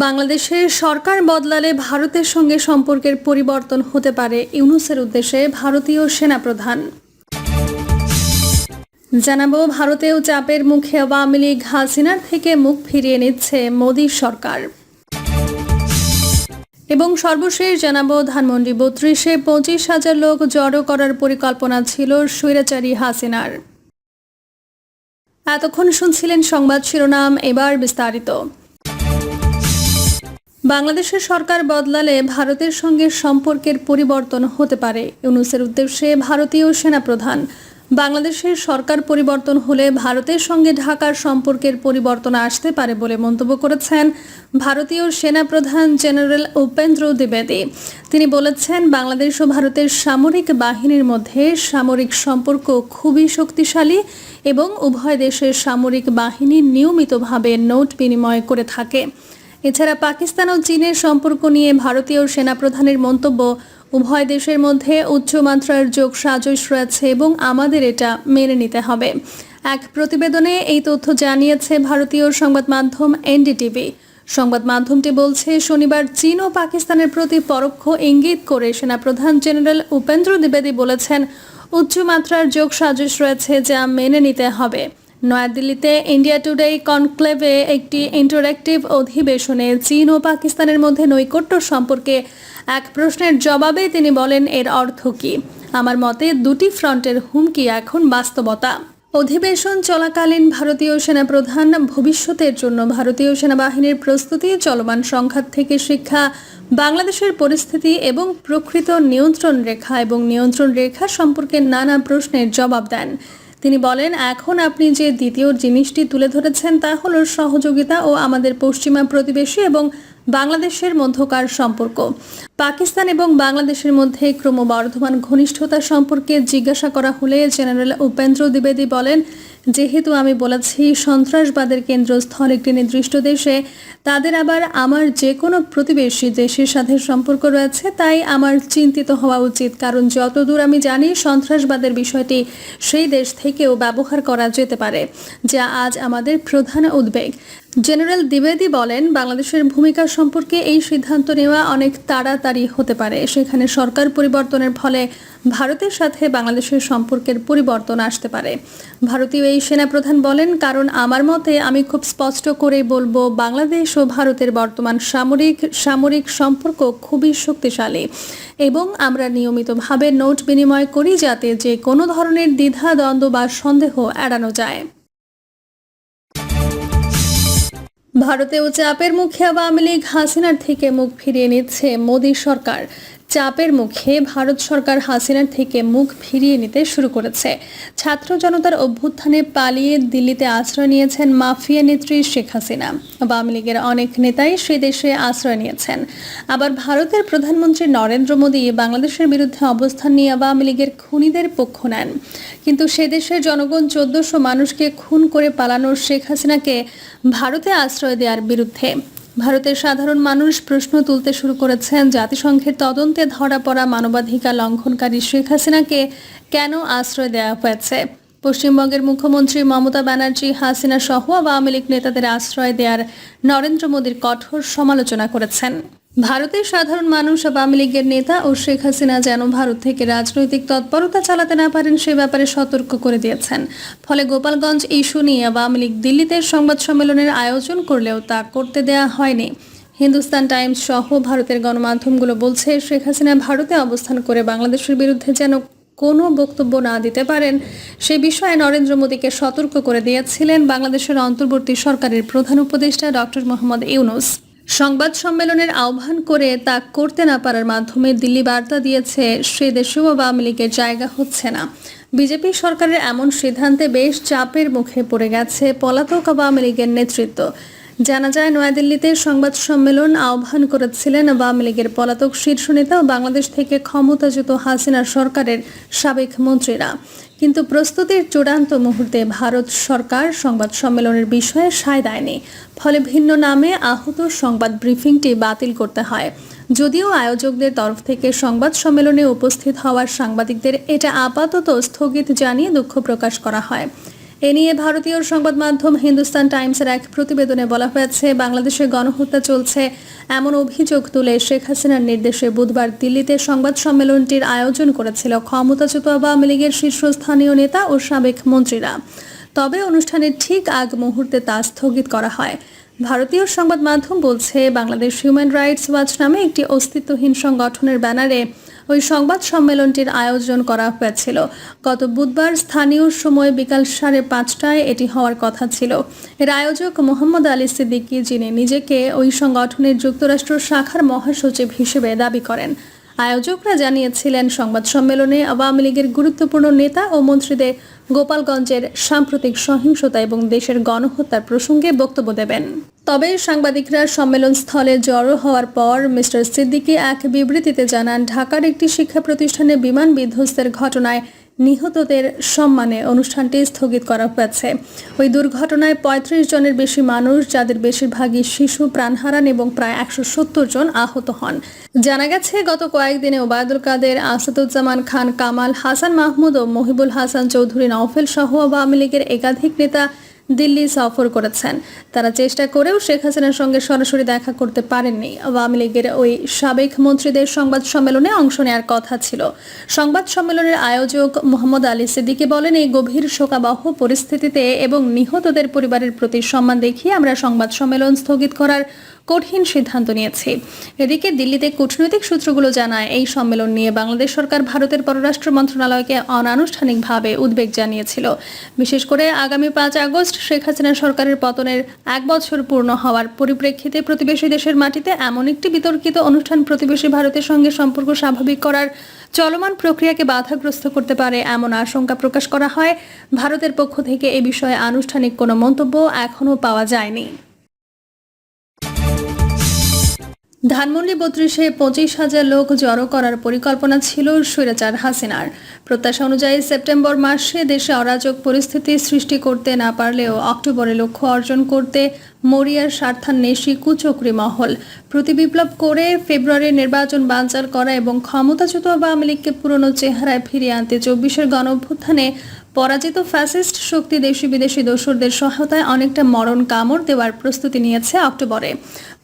বাংলাদেশের সরকার বদলালে ভারতের সঙ্গে সম্পর্কের পরিবর্তন হতে পারে ইউনুসের উদ্দেশ্যে ভারতীয় সেনাপ্রধান। জানাব, ভারতেও চাপের মুখে আওয়ামী লীগ হাসিনার থেকে মুখ ফিরিয়ে নিচ্ছে মোদী সরকার। এবং সর্বশেষ জানাব, ধানমন্ডি বত্রিশে পঁচিশ হাজার লোক জড়ো করার পরিকল্পনা ছিল স্বৈরাচারী হাসিনার। এতক্ষণ শুনছিলেন সংবাদ শিরোনাম, এবার বিস্তারিত। বাংলাদেশের সরকার বদলালে ভারতের সঙ্গে সম্পর্কের পরিবর্তন হতে পারে। ইউনুসের উদ্দেশ্যে ভারতীয় সেনাপ্রধান। বাংলাদেশের সরকার পরিবর্তন হলে ভারতের সঙ্গে ঢাকার সম্পর্কের পরিবর্তন আসতে পারে বলে মন্তব্য করেছেন ভারতীয় সেনাপ্রধান জেনারেল উপেন্দ্র দ্বিবেদী। তিনি বলেছেন, বাংলাদেশ ও ভারতের সামরিক বাহিনীর মধ্যে সামরিক সম্পর্ক খুবই শক্তিশালী এবং উভয় দেশের সামরিক বাহিনী নিয়মিতভাবে নোট বিনিময় করে থাকে। এছাড়া পাকিস্তান ও চীনের সম্পর্ক নিয়ে ভারতীয় সেনাপ্রধানের মন্তব্য, উভয় দেশের মধ্যে উচ্চমাত্রার যোগ সাজস রয়েছে এবং আমাদের এটা মেনে নিতে হবে। এক প্রতিবেদনে এই তথ্য জানিয়েছে ভারতীয় সংবাদ মাধ্যম এনডিটিভি। সংবাদ মাধ্যমটি বলছে, শনিবার চীন ও পাকিস্তানের প্রতি পরোক্ষ ইঙ্গিত করে সেনাপ্রধান জেনারেল উপেন্দ্র দ্বিবেদী বলেছেন উচ্চমাত্রার যোগ সাজস রয়েছে যা মেনে নিতে হবে। নয়াদিল্লিতে ইন্ডিয়া টুডে কনক্লেভে একটি ইন্টারেক্টিভ অধিবেশনে চীন ও পাকিস্তানের মধ্যে নৈকট্য সম্পর্কে এক প্রশ্নের জবাবে তিনি বলেন, এর অর্থ কী? আমার মতে, দুটি ফ্রন্টের হুমকি এখন বাস্তবতা। অধিবেশন চলাকালীন ভারতীয় সেনাপ্রধান ভবিষ্যতের জন্য ভারতীয় সেনাবাহিনীর প্রস্তুতি, চলমান সংঘাত থেকে শিক্ষা, বাংলাদেশের পরিস্থিতি এবং প্রকৃত নিয়ন্ত্রণ রেখা এবং নিয়ন্ত্রণ রেখা সম্পর্কে নানা প্রশ্নের জবাব দেন। তিনি বলেন, এখন আপনি যে দ্বিতীয় জিনিসটি তুলে ধরেছেন তা হল সহযোগিতা ও আমাদের পশ্চিমা প্রতিবেশী এবং বাংলাদেশের মধ্যকার সম্পর্ক। পাকিস্তান এবং বাংলাদেশের মধ্যে ক্রমবর্ধমান ঘনিষ্ঠতা সম্পর্কে জিজ্ঞাসা করা হলে জেনারেল উপেন্দ্র দ্বিবেদী বলেন যেহেতু আমি বলেছি সন্ত্রাসবাদের কেন্দ্রস্থল একটি নির্দিষ্ট দেশে, তাদের আবার আমার যে কোনো প্রতিবেশী দেশের সাথে সম্পর্ক রয়েছে, তাই আমার চিন্তিত হওয়া উচিত। কারণ যতদূর আমি জানি, সন্ত্রাসবাদের বিষয়টি সেই দেশ থেকেও ব্যবহার করা যেতে পারে, যা আজ আমাদের প্রধান উদ্বেগ। জেনারেল দ্বিবেদী বলেন, বাংলাদেশের ভূমিকা সম্পর্কে এই সিদ্ধান্ত নেওয়া অনেক তাড়াতাড়ি হতে পারে। সেখানে সরকার পরিবর্তনের ফলে ভারতের সাথে বাংলাদেশের সম্পর্কের পরিবর্তন আসতে পারে। ভারতীয় এই সেনাপ্রধান বলেন, কারণ আমার মতে আমি খুব স্পষ্ট করেই বলব, বাংলাদেশ ও ভারতের বর্তমান সামরিক সামরিক সম্পর্ক খুবই শক্তিশালী এবং আমরা নিয়মিতভাবে নোট বিনিময় করি যাতে যে কোনো ধরনের দ্বিধা, দ্বন্দ্ব বা সন্দেহ এড়ানো যায়। ভারতেও চাপের মুখে আওয়ামী লীগ হাসিনার থেকে মুখ ফিরিয়ে নিচ্ছে মোদী সরকার। চাপের মুখে ভারত সরকার হাসিনার থেকে মুখ ফিরিয়ে নিতে শুরু করেছে। ছাত্র জনতার অভ্যুত্থানে পালিয়ে দিল্লিতে আশ্রয় নিয়েছেন মাফিয়া নেত্রী শেখ হাসিনা। আওয়ামী লীগের অনেক নেতাই সে দেশে আশ্রয় নিয়েছেন। আবার ভারতের প্রধানমন্ত্রী নরেন্দ্র মোদী বাংলাদেশের বিরুদ্ধে অবস্থান নিয়ে আওয়ামী লীগের খুনিদের পক্ষ নেন। কিন্তু সে দেশের জনগণ চোদ্দশো মানুষকে খুন করে পালানোর শেখ হাসিনাকে ভারতে আশ্রয় দেওয়ার বিরুদ্ধে ভারতের সাধারণ মানুষ প্রশ্ন তুলতে শুরু করেছেন জাতিসংঘের তদন্তে ধরা পড়া মানবাধিকার লঙ্ঘনকারী শেখ হাসিনাকে কেন আশ্রয় দেওয়া হয়েছে? পশ্চিমবঙ্গের মুখ্যমন্ত্রী মমতা ব্যানার্জি, হাসিনা সহ আওয়ামী লীগ নেতাদের আশ্রয় দেওয়ার নরেন্দ্র মোদীর কঠোর সমালোচনা করেছেন। ভারতের সাধারণ মানুষ আওয়ামী লীগের নেতা ও শেখ হাসিনা যেন ভারত থেকে রাজনৈতিক তৎপরতা চালাতে না পারেন, সে ব্যাপারে সতর্ক করে দিয়েছেন। ফলে গোপালগঞ্জ ইস্যু নিয়ে আওয়ামী লীগ দিল্লিতে সংবাদ সম্মেলনের আয়োজন করলেও তা করতে দেয়া হয়নি। হিন্দুস্তান টাইমস সহ ভারতের গণমাধ্যমগুলো বলছে, শেখ হাসিনা ভারতে অবস্থান করে বাংলাদেশের বিরুদ্ধে যেন কোনো বক্তব্য না দিতে পারেন, সে বিষয়ে নরেন্দ্র মোদীকে সতর্ক করে দিয়েছিলেন বাংলাদেশের অন্তর্বর্তী সরকারের প্রধান উপদেষ্টা ডক্টর মোহাম্মদ ইউনুস। সংবাদ সম্মেলনের আহ্বান করে তা করতে না পারার মাধ্যমে দিল্লি বার্তা দিয়েছে, সে দেশেও আওয়ামী লীগের জায়গা হচ্ছে না। বিজেপি সরকারের এমন সিদ্ধান্তে বেশ চাপের মুখে পড়ে গেছে পলাতক আওয়ামী লীগের নেতৃত্ব। জানা যায়, নয়াদিল্লিতে সংবাদ সম্মেলন আহ্বান করেছিলেন আওয়ামী লীগের পলাতক শীর্ষ নেতা ও বাংলাদেশ থেকে ক্ষমতাচ্যুত হাসিনা সরকারের সাবেক মন্ত্রীরা। কিন্তু প্রস্তুতির চূড়ান্ত মুহূর্তে ভারত সরকার সংবাদ সম্মেলনের বিষয়ে সায় দেয়নি। ফলে ভিন্ন নামে আহত সংবাদ ব্রিফিংটি বাতিল করতে হয়। যদিও আয়োজকদের তরফ থেকে সংবাদ সম্মেলনে উপস্থিত হওয়ার সাংবাদিকদের এটা আপাতত স্থগিত জানিয়ে দুঃখ প্রকাশ করা হয়। এ নিয়ে ভারতীয় সংবাদ মাধ্যম হিন্দুস্তান টাইমসের এক প্রতিবেদনে বলা হয়েছে, বাংলাদেশে গণহত্যা চলছে এমন অভিযোগ তুলে শেখ হাসিনার নির্দেশে বুধবার দিল্লিতে সংবাদ সম্মেলনটির আয়োজন করেছিল ক্ষমতাচ্যুত আওয়ামী লীগের শীর্ষস্থানীয় নেতা ও সাবেক মন্ত্রীরা। তবে অনুষ্ঠানের ঠিক আগ মুহূর্তে তা স্থগিত করা হয়। ভারতীয় সংবাদ মাধ্যম বলছে, বাংলাদেশ হিউম্যান রাইটস ওয়াচ নামে একটি অস্তিত্বহীন সংগঠনের ব্যানারে ওই সংবাদ সম্মেলনটির আয়োজন করা হয়েছিল। গত বুধবার স্থানীয় সময় বিকাল সাড়ে পাঁচটায় এটি হওয়ার কথা ছিল। এর আয়োজক মোহাম্মদ আলী সিদ্দিকি, যিনি নিজেকে ওই সংগঠনের যুক্তরাষ্ট্র শাখার মহাসচিব হিসেবে দাবি করেন। আয়োজকরা জানিয়েছিলেন, সংবাদ সম্মেলনে আওয়ামী লীগের গুরুত্বপূর্ণ নেতা ও মন্ত্রীদের গোপালগঞ্জের সাম্প্রতিক সহিংসতা এবং দেশের গণহত্যার প্রসঙ্গে বক্তব্য দেবেন। তবে সাংবাদিকরা সম্মেলন স্থলে জড়ো হওয়ার পর মিস্টার সিদ্দিকী এক বিবৃতিতে জানান, ঢাকার একটি শিক্ষা প্রতিষ্ঠানে বিমান বিধ্বস্তের ঘটনায় নিহতদের সম্মানে অনুষ্ঠানটি স্থগিত করা হয়েছে। ওই দুর্ঘটনায় পঁয়ত্রিশ জনের বেশি মানুষ, যাদের বেশিরভাগই শিশু প্রাণ হারান এবং প্রায় একশো সত্তর জন আহত হন। জানা গেছে, গত কয়েকদিনে ওবায়দুল কাদের, আসাদুজ্জামান খান, কামাল হাসান মাহমুদ ও মহিবুল হাসান চৌধুরী নওফেল সহ আওয়ামী লীগের একাধিক নেতা দিল্লি সফর করেছেন। তারা চেষ্টা করেও শেখ হাসিনার সঙ্গে সরাসরি দেখা করতে পারেননি। আওয়ামী লীগের ওই সাবেক মন্ত্রীদের সংবাদ সম্মেলনে অংশ নেওয়ার কথা ছিল। সংবাদ সম্মেলনের আয়োজক মোহাম্মদ আলী সিদ্দিকে বলেন, এই গভীর শোকাবহ পরিস্থিতিতে এবং নিহতদের পরিবারের প্রতি সম্মান দেখিয়ে আমরা সংবাদ সম্মেলন স্থগিত করার কঠিন সিদ্ধান্ত নিয়েছে। এদিকে দিল্লিতে কূটনৈতিক সূত্রগুলো জানায়, এই সম্মেলন নিয়ে বাংলাদেশ সরকার ভারতের পররাষ্ট্র মন্ত্রণালয়কে অনানুষ্ঠানিকভাবে উদ্বেগ জানিয়েছিল। বিশেষ করে আগামী পাঁচ আগস্ট শেখ হাসিনা সরকারের পতনের এক বছর পূর্ণ হওয়ার পরিপ্রেক্ষিতে প্রতিবেশী দেশের মাটিতে এমন একটি বিতর্কিত অনুষ্ঠান প্রতিবেশী ভারতের সঙ্গে সম্পর্ক স্বাভাবিক করার চলমান প্রক্রিয়াকে বাধাগ্রস্ত করতে পারে এমন আশঙ্কা প্রকাশ করা হয়। ভারতের পক্ষ থেকে এ বিষয়ে আনুষ্ঠানিক কোনো মন্তব্য এখনও পাওয়া যায়নি। ধানমন্ডি বত্রিশে পঁচিশ হাজার লোক জড়ো করার পরিকল্পনা ছিল স্বৈরাচার হাসিনার। প্রত্যাশা অনুযায়ী সেপ্টেম্বর মাসে দেশে অরাজক পরিস্থিতি সৃষ্টি করতে না পারলেও অক্টোবরে লক্ষ্য অর্জন করতে মরিয়ার স্বার্থান্বেষী কুচক্রি মহল। প্রতিবিপ্লব করে ফেব্রুয়ারি নির্বাচন বানচাল করা এবং ক্ষমতাচ্যুত আওয়ামী লীগকে পুরনো চেহারায় ফিরিয়ে আনতে চব্বিশের গণ অভ্যুত্থানে পরাজিত ফ্যাসিস্ট শক্তি দেশি বিদেশি দোসরদের সহায়তায় অনেকটা মরণ কামড় দেওয়ার প্রস্তুতি নিয়েছে অক্টোবরে।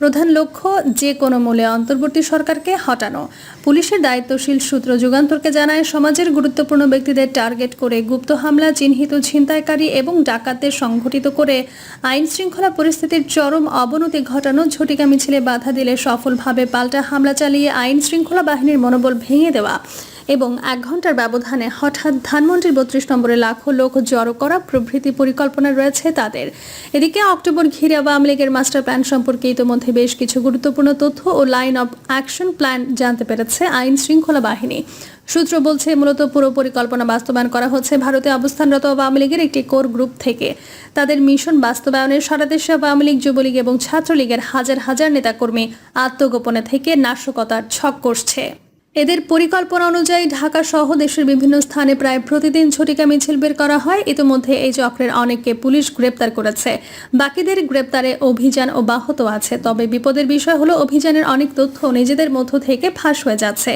প্রধান লক্ষ্য, যে কোনো মূল্যে অন্তর্বর্তী সরকারকে হটানো। পুলিশের দায়িত্বশীল সূত্র যুগান্তরকে জানায়, সমাজের গুরুত্বপূর্ণ ব্যক্তিদের টার্গেট করে গুপ্ত হামলা, চিহ্নিত ছিনতাইকারী এবং ডাকাতদের সংঘটিত করে আইন শৃঙ্খলা পরিস্থিতির চরম অবনতি ঘটানো ঝটিকা মিছিলে বাধা দিলে সফলভাবে পাল্টা হামলা চালিয়ে আইন শৃঙ্খলা বাহিনীর মনোবল ভেঙে দেওয়া। এবং এক ঘণ্টার ব্যবধানে হঠাৎ ধানমন্ডির বত্রিশ নম্বরে লাখো লোক জড়ো করা প্রভৃতি পরিকল্পনা রয়েছে তাদের। এদিকে অক্টোবর ঘিরে আওয়ামী লীগের মাস্টার প্ল্যান সম্পর্কে ইতোমধ্যে বেশ কিছু গুরুত্বপূর্ণ তথ্য ও লাইন অব অ্যাকশন প্ল্যান জানতে পেরেছে আইন শৃঙ্খলা বাহিনী। সূত্র বলছে, মূলত পুরো পরিকল্পনা বাস্তবায়ন করা হচ্ছে ভারতে অবস্থানরত আওয়ামী লীগের একটি কোর গ্রুপ থেকে। তাদের মিশন বাস্তবায়নে সারা দেশে আওয়ামী লীগ, যুবলীগ এবং ছাত্রলীগের হাজার হাজার নেতাকর্মী আত্মগোপনে থেকে নাশকতার ছক করছে। এদের পরিকল্পনা অনুযায়ী ঢাকা সহ দেশের বিভিন্ন স্থানে প্রায় প্রতিদিন ঝটিকা মিছিল বের করা হয়। ইতিমধ্যে এই চক্রের অনেককে পুলিশ গ্রেপ্তার করেছে। বাকিদের গ্রেপ্তারে অভিযান অব্যাহত আছে। তবে বিপদের বিষয় হলো, অভিযানের অনেক তথ্য নিজেদের মধ্য থেকে ফাঁস হয়ে যাচ্ছে।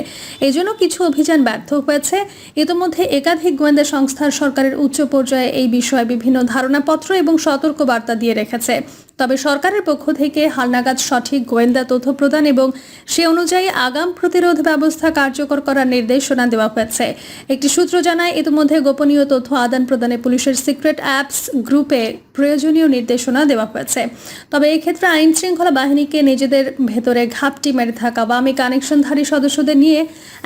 এজন্য কিছু অভিযান ব্যর্থ হয়েছে। ইতিমধ্যে একাধিক গোয়েন্দা সংস্থার সরকারের উচ্চ পর্যায়ে এই বিষয়ে বিভিন্ন ধারণাপত্র এবং সতর্ক বার্তা দিয়ে রেখেছে। তবে সরকারের পক্ষ থেকে হালনাগাদ সঠিক গোয়েন্দা তথ্য প্রদান এবং সে অনুযায়ী আগাম প্রতিরোধ ব্যবস্থা কার্যকর করার নির্দেশনা দেওয়া হয়েছে। একটি সূত্র জানায়, ইতিমধ্যে গোপনীয় তথ্য আদান প্রদানে পুলিশের সিক্রেট অ্যাপস গ্রুপে প্রয়োজনীয় নির্দেশনা দেওয়া হয়েছে। তবে এক্ষেত্রে আইন শৃঙ্খলা বাহিনীকে নিজেদের ভেতরে ঘাপটি মেরে থাকা বামী কানেকশনধারী সদস্যদের নিয়ে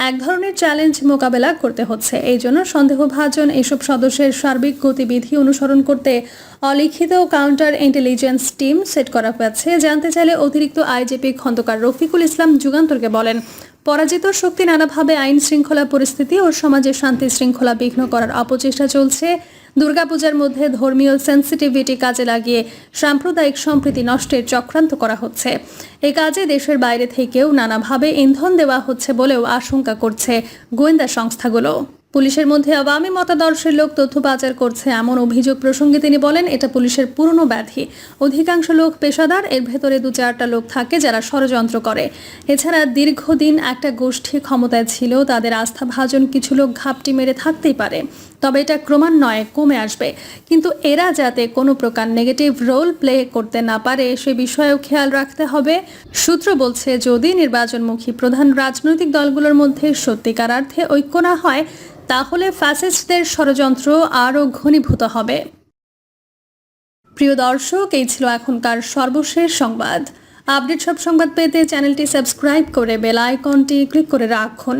এক ধরনের চ্যালেঞ্জ মোকাবেলা করতে হচ্ছে। এই জন্য সন্দেহভাজন এসব সদস্যের সার্বিক গতিবিধি অনুসরণ করতে অলিখিত কাউন্টার ইন্টেলিজেন্স টিম সেট করা হয়েছে। জানতে চাইলে অতিরিক্ত আইজিপি খন্দকার রফিকুল ইসলাম যুগান্তরকে বলেন, পরাজিত শক্তি নানাভাবে আইন শৃঙ্খলা পরিস্থিতি ও সমাজের শান্তি শৃঙ্খলা বিঘ্ন করার অপচেষ্টা চলছে। দুর্গাপূজার মধ্যে ধর্মীয় সেন্সিটিভিটি কাজে লাগিয়ে সাম্প্রদায়িক সম্প্রীতি নষ্টের চক্রান্ত করা হচ্ছে। এ কাজে দেশের বাইরে থেকেও নানাভাবে ইন্ধন দেওয়া হচ্ছে বলেও আশঙ্কা করছে গোয়েন্দা সংস্থাগুলো। পুলিশের মধ্যে আওয়ামী মতাদর্শের লোক তথ্য পাচার করছে এমন অভিযোগ প্রসঙ্গে তিনি বলেন, এটা পুলিশের পুরনো ব্যাধি। অধিকাংশ লোক পেশাদার, এর ভেতরে দু চারটা লোক থাকে যারা ষড়যন্ত্র করে। এছাড়া দীর্ঘদিন একটা গোষ্ঠী ক্ষমতায় ছিল, তাদের আস্থাভাজন কিছু লোক ঘাপটি মেরে থাকতেই পারে। তবে এটা ক্রমান্বয়ে কমে আসবে। কিন্তু এরা যাতে কোনো প্রকার নেগেটিভ রোল প্লে করতে না পারে, সে বিষয়েও খেয়াল রাখতে হবে। সূত্র বলছে, যদি নির্বাচনমুখী প্রধান রাজনৈতিক দলগুলোর মধ্যে সত্যিকার অর্থে ঐক্য না হয়, তাহলে ফ্যাসিস্টদের ষড়যন্ত্র আরও ঘনীভূত হবে। প্রিয় দর্শক, এই ছিল এখনকার সর্বশেষ সংবাদ। আপডেট সব সংবাদ পেতে চ্যানেলটি সাবস্ক্রাইব করে বেল আইকনটি ক্লিক করে রাখুন।